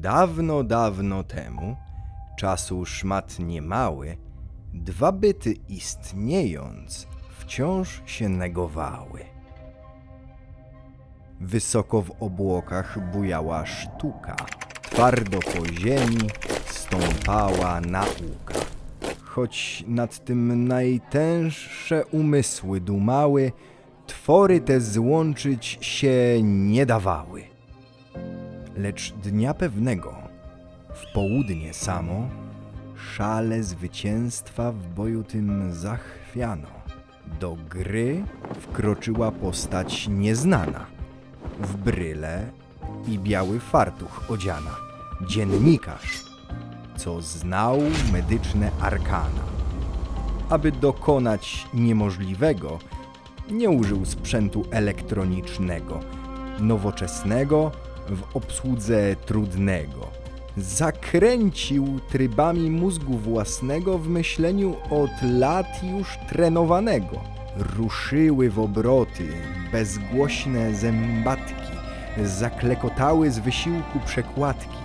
Dawno, dawno temu, czasu szmat niemały, dwa byty istniejąc, wciąż się negowały. Wysoko w obłokach bujała sztuka, twardo po ziemi stąpała nauka. Choć nad tym najtęższe umysły dumały, twory te złączyć się nie dawały. Lecz dnia pewnego, w południe samo, szale zwycięstwa w boju tym zachwiano. Do gry wkroczyła postać nieznana, w bryle i biały fartuch odziana, dziennikarz, co znał medyczne arkana. Aby dokonać niemożliwego, nie użył sprzętu elektronicznego, nowoczesnego w obsłudze trudnego. Zakręcił trybami mózgu własnego w myśleniu od lat już trenowanego. Ruszyły w obroty bezgłośne zębatki, zaklekotały z wysiłku przekładki.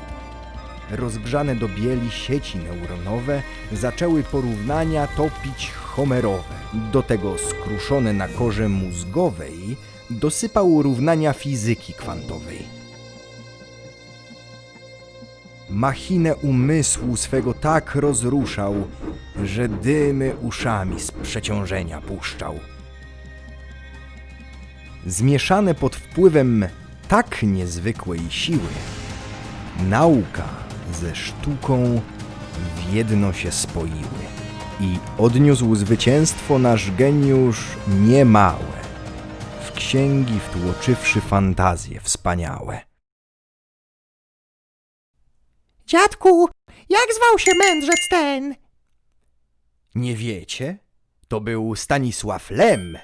Rozgrzane do bieli sieci neuronowe zaczęły porównania topić homerowe. Do tego skruszone na korze mózgowej dosypał równania fizyki kwantowej. Machinę umysłu swego tak rozruszał, że dymy uszami z przeciążenia puszczał. Zmieszane pod wpływem tak niezwykłej siły, nauka ze sztuką w jedno się spoiły i odniósł zwycięstwo nasz geniusz niemałe, w księgi wtłoczywszy fantazje wspaniałe. Dziadku, jak zwał się mędrzec ten? Nie wiecie? To był Stanisław Lem,